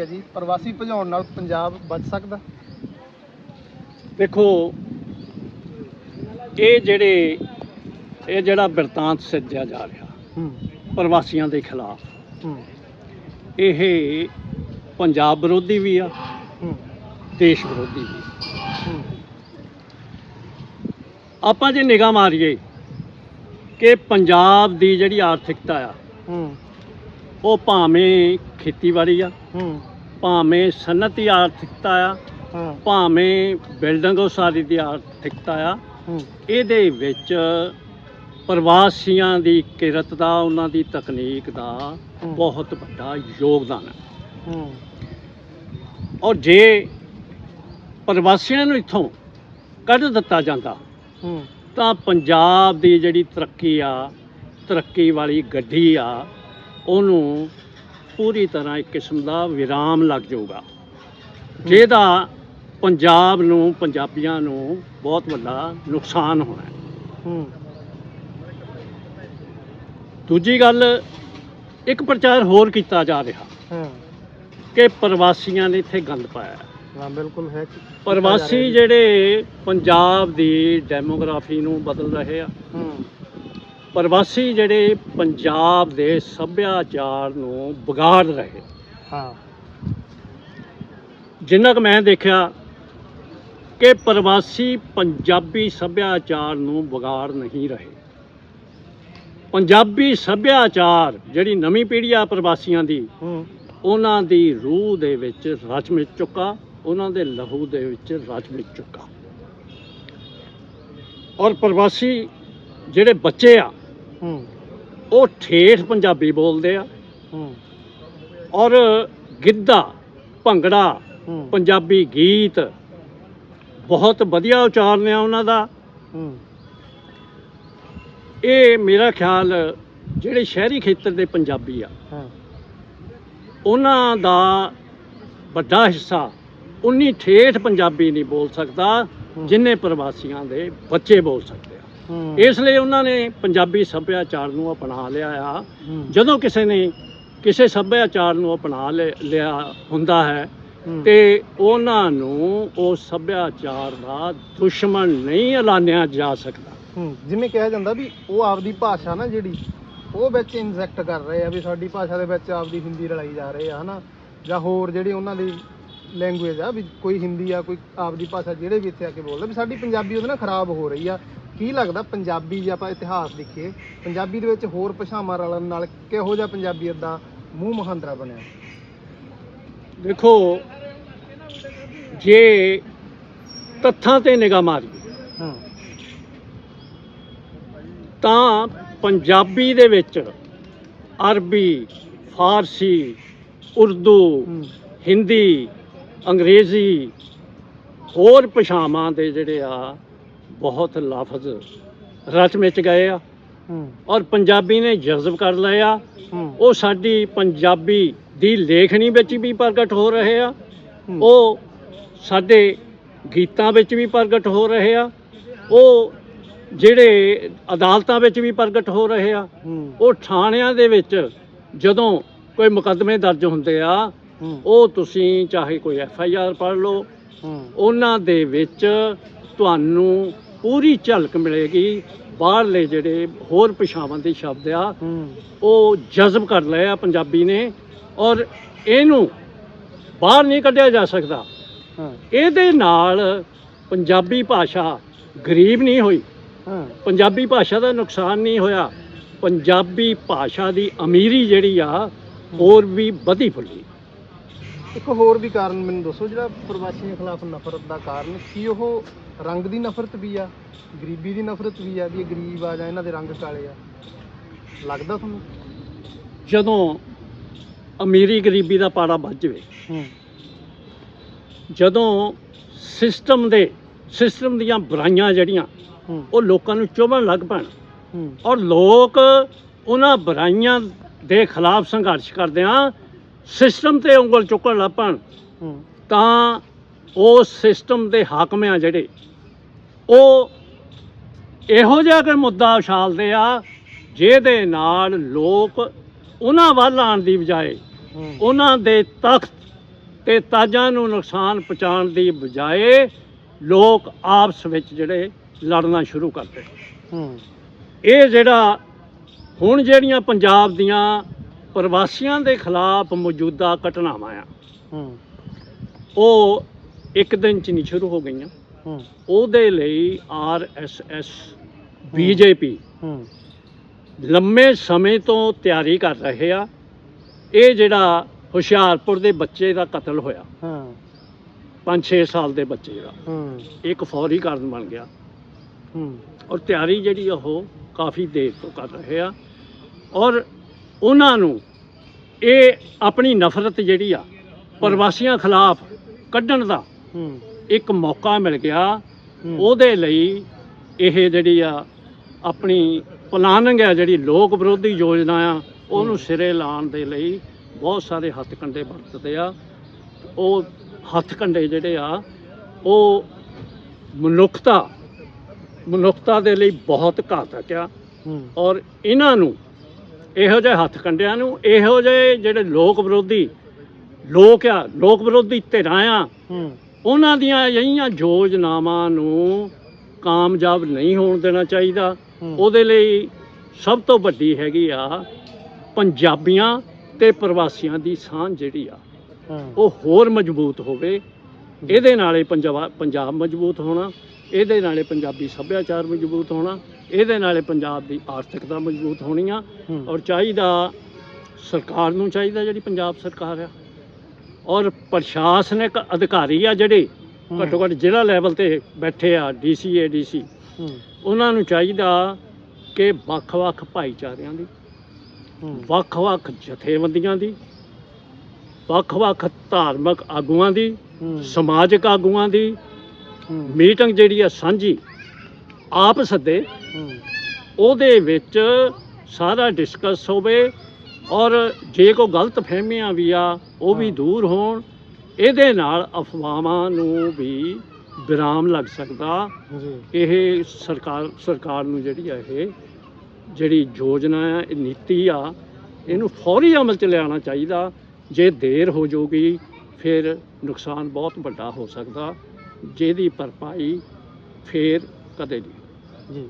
ਹੈ ਜੀ ਪ੍ਰਵਾਸੀ ਭਜਾਉਣ ਨਾਲ ਪੰਜਾਬ ਬਚ ਸਕਦਾ। ਦੇਖੋ ਇਹ ਜਿਹੜੇ ਇਹ ਜਿਹੜਾ ਬਿਰਤਾਂਤ ਸਿਰਜਿਆ ਜਾ ਰਿਹਾ ਹੂੰ। ਪ੍ਰਵਾਸੀਆਂ ਦੇ ਖਿਲਾਫ ਹੂੰ। ਇਹ ਪੰਜਾਬ ਵਿਰੋਧੀ ਵੀ ਆ ਹੂੰ। ਦੇਸ਼ ਵਿਰੋਧੀ ਵੀ ਹੂੰ। ਆਪਾਂ ਜੇ ਨਿਗਾਹ ਮਾਰੀਏ ਕਿ ਪੰਜਾਬ ਦੀ ਜਿਹੜੀ ਆਰਥਿਕਤਾ ਆ ਹੂੰ। ਉਹ ਭਾਵੇਂ ਖੇਤੀਬਾੜੀ ਆ ਹੂੰ। ਭਾਵੇਂ ਸਨਅਤੀ ਆਰਥਿਕਤਾ ਆ ਹਾਂ। ਭਾਵੇਂ ਬਿਲਡਿੰਗ ਉਸਾਰੀ ਦੀ ਆਰਥਿਕਤਾ ਆ ਹੂੰ। ਇਹਦੇ ਵਿੱਚ ਪ੍ਰਵਾਸੀਆਂ ਦੀ ਕਿਰਤ ਦਾ ਉਹਨਾਂ ਦੀ ਤਕਨੀਕ ਦਾ। ਬਹੁਤ ਵੱਡਾ ਯੋਗਦਾਨ ਹੈ। ਹੂੰ। ਔਰ ਜੇ ਪ੍ਰਵਾਸੀਆਂ ਨੂੰ ਇੱਥੋਂ ਕੱਢ ਦਿੱਤਾ ਜਾਂਦਾ ਹੂੰ। ਤਾਂ ਪੰਜਾਬ ਦੀ ਜਿਹੜੀ ਤਰੱਕੀ ਆ ਤਰੱਕੀ ਵਾਲੀ ਗੱਡੀ ਆ ਉਹਨੂੰ ਪੂਰੀ ਤਰ੍ਹਾਂ ਇੱਕ ਕਿਸਮ ਦਾ ਵਿਰਾਮ ਲੱਗ ਜਾਊਗਾ। ਜਿਹਦਾ ਪੰਜਾਬ ਨੂੰ ਪੰਜਾਬੀਆਂ ਨੂੰ ਬਹੁਤ ਵੱਡਾ ਨੁਕਸਾਨ ਹੋਣਾ ਹੈ। ਦੂਜੀ ਗੱਲ ਇੱਕ ਪ੍ਰਚਾਰ ਹੋਰ ਕੀਤਾ ਜਾ ਰਿਹਾ। ਕਿ ਪ੍ਰਵਾਸੀਆਂ ਨੇ ਇੱਥੇ ਗੰਦ ਪਾਇਆ ਹੈ। ਹਾਂ ਬਿਲਕੁਲ ਹੈ। ਪ੍ਰਵਾਸੀ ਜਿਹੜੇ ਪੰਜਾਬ ਦੀ ਡੈਮੋਗ੍ਰਾਫੀ ਨੂੰ ਬਦਲ ਰਹੇ ਆ। ਹੂੰ। ਪ੍ਰਵਾਸੀ ਜਿਹੜੇ ਪੰਜਾਬ ਦੇ ਸੱਭਿਆਚਾਰ ਨੂੰ ਵਿਗਾੜ ਰਹੇ। ਹਾਂ। ਜਿੰਨਾ ਕੁ ਮੈਂ ਦੇਖਿਆ ਕਿ ਪ੍ਰਵਾਸੀ ਪੰਜਾਬੀ ਸੱਭਿਆਚਾਰ ਨੂੰ ਵਿਗਾੜ ਨਹੀਂ ਰਹੇ। ਪੰਜਾਬੀ ਸੱਭਿਆਚਾਰ ਜਿਹੜੀ ਨਵੀਂ ਪੀੜ੍ਹੀ ਆ ਪ੍ਰਵਾਸੀਆਂ ਦੀ ਉਹਨਾਂ ਦੀ ਰੂਹ ਦੇ ਵਿੱਚ ਰਚ ਮਿਚ ਚੁੱਕਾ ਉਹਨਾਂ ਦੇ ਲਹੂ ਦੇ ਵਿੱਚ ਰਚ ਮਿਚ ਚੁੱਕਾ। ਔਰ ਪ੍ਰਵਾਸੀ ਜਿਹੜੇ ਬੱਚੇ ਆ ਉਹ ਠੇਠ ਪੰਜਾਬੀ ਬੋਲਦੇ ਆ। ਔਰ ਗਿੱਧਾ ਭੰਗੜਾ ਪੰਜਾਬੀ ਗੀਤ ਬਹੁਤ ਵਧੀਆ ਉਚਾਰਨ ਆ ਉਹਨਾਂ ਦਾ। ਇਹ ਮੇਰਾ ਖਿਆਲ ਜਿਹੜੇ ਸ਼ਹਿਰੀ ਖੇਤਰ ਦੇ ਪੰਜਾਬੀ ਆ ਉਹਨਾਂ ਦਾ ਵੱਡਾ ਹਿੱਸਾ ਉਨੀ ਠੇਠ ਪੰਜਾਬੀ ਨਹੀਂ ਬੋਲ ਸਕਦਾ। ਜਿੰਨੇ ਪ੍ਰਵਾਸੀਆਂ ਦੇ ਬੱਚੇ ਬੋਲ ਸਕਦੇ ਇਸ ਲਈ ਉਹਨਾਂ ਨੇ ਪੰਜਾਬੀ ਸੱਭਿਆਚਾਰ ਨੂੰ ਅਪਣਾ ਲਿਆ ਆ। ਜਦੋਂ ਕਿਸੇ ਨੇ ਕਿਸੇ ਸੱਭਿਆਚਾਰ ਨੂੰ ਅਪਣਾ ਲਿਆ ਹੁੰਦਾ ਹੈ। ਤੇ ਉਹਨਾਂ ਨੂੰ ਉਸ ਸੱਭਿਆਚਾਰ ਦਾ ਦੁਸ਼ਮਣ ਨਹੀਂ ਐਲਾਨਿਆ ਜਾ ਸਕਦਾ। ਜਿਵੇਂ ਕਿਹਾ ਜਾਂਦਾ ਵੀ ਉਹ ਆਪਦੀ ਭਾਸ਼ਾ ਨਾ ਜਿਹੜੀ ਉਹ ਵਿੱਚ ਇਨਜੈਕਟ ਕਰ ਰਹੇ ਆ ਵੀ ਸਾਡੀ ਭਾਸ਼ਾ ਦੇ ਵਿੱਚ ਆਪਦੀ ਹਿੰਦੀ ਰਲਾਈ ਜਾ ਰਹੇ ਆ ਹਨਾ? ਜਾਂ ਹੋਰ ਜਿਹੜੀ ਉਹਨਾਂ ਦੀ ਲੈਂਗੁਏਜ ਆ ਵੀ ਕੋਈ ਹਿੰਦੀ ਆ ਕੋਈ ਆਪਦੀ ਭਾਸ਼ਾ ਜਿਹੜੇ ਵੀ ਇੱਥੇ ਆ ਕੇ ਬੋਲਦੇ ਵੀ ਸਾਡੀ ਪੰਜਾਬੀ ਉਹਦੇ ਨਾਲ ਖਰਾਬ ਹੋ ਰਹੀ ਆ। ਕੀ ਲੱਗਦਾ ਪੰਜਾਬੀ ਜੇ ਆਪਾਂ ਇਤਿਹਾਸ ਦੇਖੀਏ ਪੰਜਾਬੀ ਦੇ ਵਿੱਚ ਹੋਰ ਭਾਸ਼ਾਵਾਂ ਰਲਣ ਨਾਲ ਕਿਹੋ ਜਿਹਾ ਪੰਜਾਬੀਅਤ ਦਾ ਮੂੰਹ ਮਹਾਂਦਰਾ ਬਣਿਆ? ਦੇਖੋ ਜੇ ਤੱਥਾਂ ਤੇ ਨਿਗਾਹ ਮਾਰੀਏ ਹਾਂ। ਤਾਂ ਪੰਜਾਬੀ ਦੇ ਵਿੱਚ ਅਰਬੀ ਫਾਰਸੀ ਉਰਦੂ ਹਿੰਦੀ ਅੰਗਰੇਜ਼ੀ ਹੋਰ ਭਾਸ਼ਾਵਾਂ ਦੇ ਜਿਹੜੇ ਆ ਬਹੁਤ ਲਫ਼ਜ਼ ਰਚ ਮਿਚ ਗਏ ਆ। ਔਰ ਪੰਜਾਬੀ ਨੇ ਜਜ਼ਬ ਕਰ ਲਏ ਆ। ਹੂੰ। ਉਹ ਸਾਡੀ ਪੰਜਾਬੀ ਦੀ ਲੇਖਣੀ ਵਿੱਚ ਵੀ ਪ੍ਰਗਟ ਹੋ ਰਹੇ ਆ। ਉਹ ਸਾਡੇ ਗੀਤਾਂ ਵਿੱਚ ਵੀ ਪ੍ਰਗਟ ਹੋ ਰਹੇ ਆ। ਉਹ ਜਿਹੜੇ ਅਦਾਲਤਾਂ ਵਿੱਚ ਵੀ ਪ੍ਰਗਟ ਹੋ ਰਹੇ ਆ। ਉਹ ਥਾਣਿਆਂ ਦੇ ਵਿੱਚ ਜਦੋਂ ਕੋਈ ਮੁਕੱਦਮੇ ਦਰਜ ਹੁੰਦੇ ਆ ਉਹ ਤੁਸੀਂ ਚਾਹੇ ਕੋਈ ਐਫ ਆਈ ਆਰ ਪੜ੍ਹ ਲਓ। ਉਹਨਾਂ ਦੇ ਵਿੱਚ ਤੁਹਾਨੂੰ ਪੂਰੀ ਝਲਕ ਮਿਲੇਗੀ। ਬਾਹਰਲੇ ਜਿਹੜੇ ਹੋਰ ਭਾਸ਼ਾਵਾਂ ਦੇ ਸ਼ਬਦ ਆ ਉਹ ਜਜ਼ਬ ਕਰ ਲਏ ਆ ਪੰਜਾਬੀ ਨੇ ਔਰ ਇਹਨੂੰ ਬਾਹਰ ਨਹੀਂ ਕੱਢਿਆ ਜਾ ਸਕਦਾ। ਇਹਦੇ ਨਾਲ ਪੰਜਾਬੀ ਭਾਸ਼ਾ ਗਰੀਬ ਨਹੀਂ ਹੋਈ। ਪੰਜਾਬੀ ਭਾਸ਼ਾ ਦਾ ਨੁਕਸਾਨ ਨਹੀਂ ਹੋਇਆ। ਪੰਜਾਬੀ ਭਾਸ਼ਾ ਦੀ ਅਮੀਰੀ ਜਿਹੜੀ ਆ ਹੋਰ ਵੀ ਵਧੀ ਫੁੱਲੀ। ਇੱਕ ਹੋਰ ਵੀ ਕਾਰਨ ਮੈਨੂੰ ਦੱਸੋ ਜਿਹੜਾ ਪ੍ਰਵਾਸੀਆਂ ਖਿਲਾਫ ਨਫ਼ਰਤ ਦਾ ਕਾਰਨ ਕੀ ਉਹ ਰੰਗ ਦੀ ਨਫ਼ਰਤ ਵੀ ਆ ਗਰੀਬੀ ਦੀ ਨਫ਼ਰਤ ਵੀ ਆ ਵੀ ਇਹ ਗਰੀਬ ਆ ਜਾਂ ਇਹਨਾਂ ਦੇ ਰੰਗ ਕਾਲੇ ਆ? ਲੱਗਦਾ ਤੁਹਾਨੂੰ? ਜਦੋਂ ਅਮੀਰੀ ਗਰੀਬੀ ਦਾ ਪਾੜਾ ਵੱਜ ਜਾਵੇ ਹੂੰ। ਜਦੋਂ ਸਿਸਟਮ ਦੇ ਸਿਸਟਮ ਦੀਆਂ ਬੁਰਾਈਆਂ ਜਿਹੜੀਆਂ ਹੂੰ। ਉਹ ਲੋਕਾਂ ਨੂੰ ਚੁਭਣ ਲੱਗ ਪੈਣ। ਹੂੰ। ਔਰ ਲੋਕ ਉਹਨਾਂ ਬੁਰਾਈਆਂ ਦੇ ਖਿਲਾਫ ਸੰਘਰਸ਼ ਕਰਦੇ ਆ ਸਿਸਟਮ ਤੇ ਉਂਗਲ ਚੁੱਕਣ ਲੱਗ ਪੈਣ ਹੂੰ। ਤਾਂ ਉਹ ਸਿਸਟਮ ਦੇ ਹਾਕਮ ਆ ਜਿਹੜੇ। ਉਹ ਇਹੋ ਜਿਹਾ ਕੋਈ ਮੁੱਦਾ ਉਛਾਲਦੇ ਆ ਜਿਹਦੇ ਨਾਲ ਲੋਕ ਉਹਨਾਂ ਵੱਲ ਆਉਣ ਦੀ ਬਜਾਏ ਉਹਨਾਂ ਦੇ ਤਖਤ ਤੇ ਤਾਜਾਂ ਨੂੰ ਨੁਕਸਾਨ ਪਹੁੰਚਾਉਣ ਦੀ ਬਜਾਏ ਲੋਕ ਆਪਸ ਵਿੱਚ ਜਿਹੜੇ ਲੜਨਾ ਸ਼ੁਰੂ ਕਰਦੇ ਹੂੰ। ਇਹ ਜਿਹੜਾ ਹੁਣ ਜਿਹੜੀਆਂ ਪੰਜਾਬ ਦੀਆਂ ਪ੍ਰਵਾਸੀਆਂ ਦੇ ਖਿਲਾਫ ਮੌਜੂਦਾ ਘਟਨਾਵਾਂ ਆ। ਹੂੰ। ਉਹ ਇੱਕ ਦਿਨ ਚ ਨਹੀਂ ਸ਼ੁਰੂ ਹੋ ਗਈਆਂ। ਹੂੰ। ਉਹਦੇ ਲਈ ਆਰ ਐਸ ਐਸ ਬੀਜੇਪੀ ਹੂੰ। ਲੰਮੇ ਸਮੇਂ ਤੋਂ ਤਿਆਰੀ ਕਰ ਰਹੇ ਆ। ਇਹ ਜਿਹੜਾ ਹੁਸ਼ਿਆਰਪੁਰ ਦੇ ਬੱਚੇ ਦਾ ਕਤਲ ਹੋਇਆ। ਹਾਂ। 5-6 ਸਾਲ ਦੇ ਬੱਚੇ ਦਾ। ਹੂੰ। ਇੱਕ ਫੌਰੀ ਕਾਰਨ ਬਣ ਗਿਆ। ਹੂੰ। ਔਰ ਤਿਆਰੀ ਜਿਹੜੀ ਉਹ ਕਾਫੀ ਦੇਰ ਤੋਂ ਕਰ ਰਹੇ ਆ। ਔਰ ਉਹਨਾਂ ਨੂੰ ਇਹ ਆਪਣੀ ਨਫ਼ਰਤ ਜਿਹੜੀ ਆ ਪ੍ਰਵਾਸੀਆਂ ਖਿਲਾਫ ਕੱਢਣ ਦਾ ਹੂੰ। ਇੱਕ ਮੌਕਾ ਮਿਲ ਗਿਆ। ਹੂੰ। ਉਹਦੇ ਲਈ ਇਹ ਜਿਹੜੀ ਆ ਆਪਣੀ ਪਲਾਨਿੰਗ ਆ ਜਿਹੜੀ ਲੋਕ ਵਿਰੋਧੀ ਯੋਜਨਾ ਆ ਉਹਨੂੰ ਸਿਰੇ ਲਾਉਣ ਦੇ ਲਈ ਬਹੁਤ ਸਾਰੇ ਹੱਥਕੰਡੇ ਵਰਤਦੇ ਆ। ਉਹ ਹੱਥਕੰਡੇ ਜਿਹੜੇ ਆ ਉਹ ਮਨੁੱਖਤਾ ਮਨੁੱਖਤਾ ਦੇ ਲਈ ਬਹੁਤ ਘਾਤਕ ਆ। ਹੂੰ। ਔਰ ਇਹਨਾਂ ਨੂੰ ਇਹੋ ਜਿਹੇ ਹੱਥ ਕੰਡਿਆਂ ਨੂੰ ਇਹੋ ਜਿਹੇ ਜਿਹੜੇ ਲੋਕ ਵਿਰੋਧੀ ਲੋਕ ਆ ਲੋਕ ਵਿਰੋਧੀ ਧਿਰਾਂ ਆ ਹੂੰ। ਉਹਨਾਂ ਦੀਆਂ ਅਜਿਹੀਆਂ ਯੋਜਨਾਵਾਂ ਨੂੰ ਕਾਮਯਾਬ ਨਹੀਂ ਹੋਣ ਦੇਣਾ ਚਾਹੀਦਾ। ਹੂੰ। ਉਹਦੇ ਲਈ ਸਭ ਤੋਂ ਵੱਡੀ ਹੈਗੀ ਆ ਪੰਜਾਬੀਆਂ ਤੇ ਪ੍ਰਵਾਸੀਆਂ ਦੀ ਸਾਂਝ ਜਿਹੜੀ ਆ ਹਾਂ। ਉਹ ਹੋਰ ਮਜ਼ਬੂਤ ਹੋਵੇ। ਇਹਦੇ ਨਾਲੇ ਪੰਜਾਬ ਪੰਜਾਬ ਮਜ਼ਬੂਤ ਹੋਣਾ। ਇਹਦੇ ਨਾਲੇ ਪੰਜਾਬੀ ਸੱਭਿਆਚਾਰ ਮਜ਼ਬੂਤ ਹੋਣਾ ਇਹਦੇ ਨਾਲੇ ਪੰਜਾਬ ਦੀ ਆਰਥਿਕਤਾ ਮਜ਼ਬੂਤ ਹੋਣੀ ਆ। ਔਰ ਚਾਹੀਦਾ ਸਰਕਾਰ ਨੂੰ ਚਾਹੀਦਾ ਜਿਹੜੀ ਪੰਜਾਬ ਸਰਕਾਰ ਆ। ਔਰ ਪ੍ਰਸ਼ਾਸਨਿਕ ਅਧਿਕਾਰੀ ਆ ਜਿਹੜੇ। ਘੱਟੋ ਘੱਟ ਜ਼ਿਲ੍ਹਾ ਲੈਵਲ ਤੇ ਬੈਠੇ ਆ ਡੀਸੀ ਏਡੀਸੀ ਹੂੰ। ਉਹਨਾਂ ਨੂੰ ਚਾਹੀਦਾ ਕਿ ਵੱਖ-ਵੱਖ ਭਾਈਚਾਰਿਆਂ ਦੀ ਵੱਖ-ਵੱਖ ਜਥੇਬੰਦੀਆਂ ਦੀ ਵੱਖ-ਵੱਖ ਧਾਰਮਿਕ ਆਗੂਆਂ ਦੀ ਸਮਾਜਿਕ ਆਗੂਆਂ ਦੀ ਮੀਟਿੰਗ ਜਿਹੜੀ ਆ ਸਾਂਝੀ ਆਪ ਸੱਦੇ ਉਹਦੇ ਵਿੱਚ ਸਾਰਾ ਡਿਸਕਸ ਹੋਵੇ ਔਰ ਜੇ ਕੋਈ ਗਲਤ ਫਹਿਮੀਆਂ ਵੀ ਆ ਉਹ ਵੀ। ਦੂਰ ਹੋਣ ਇਹਦੇ ਨਾਲ ਅਫਵਾਹਾਂ ਨੂੰ ਵੀ ਵਿਰਾਮ ਲੱਗ ਸਕਦਾ। ਜੀ। ਇਹ ਸਰਕਾਰ ਸਰਕਾਰ ਨੂੰ ਜਿਹੜੀ ਆ ਇਹ ਜਿਹੜੀ ਯੋਜਨਾ ਆ ਇਹ ਨੀਤੀ ਆ ਇਹਨੂੰ ਫੌਰੀ ਅਮਲ ਚ ਲਿਆਉਣਾ ਚਾਹੀਦਾ। ਜੇ ਦੇਰ ਹੋ ਜਾਊਗੀ ਫਿਰ ਨੁਕਸਾਨ ਬਹੁਤ ਵੱਡਾ ਹੋ ਸਕਦਾ। ਜਿਹਦੀ ਭਰਪਾਈ ਫੇਰ ਕਦੇ ਨਹੀਂ। ਜੀ।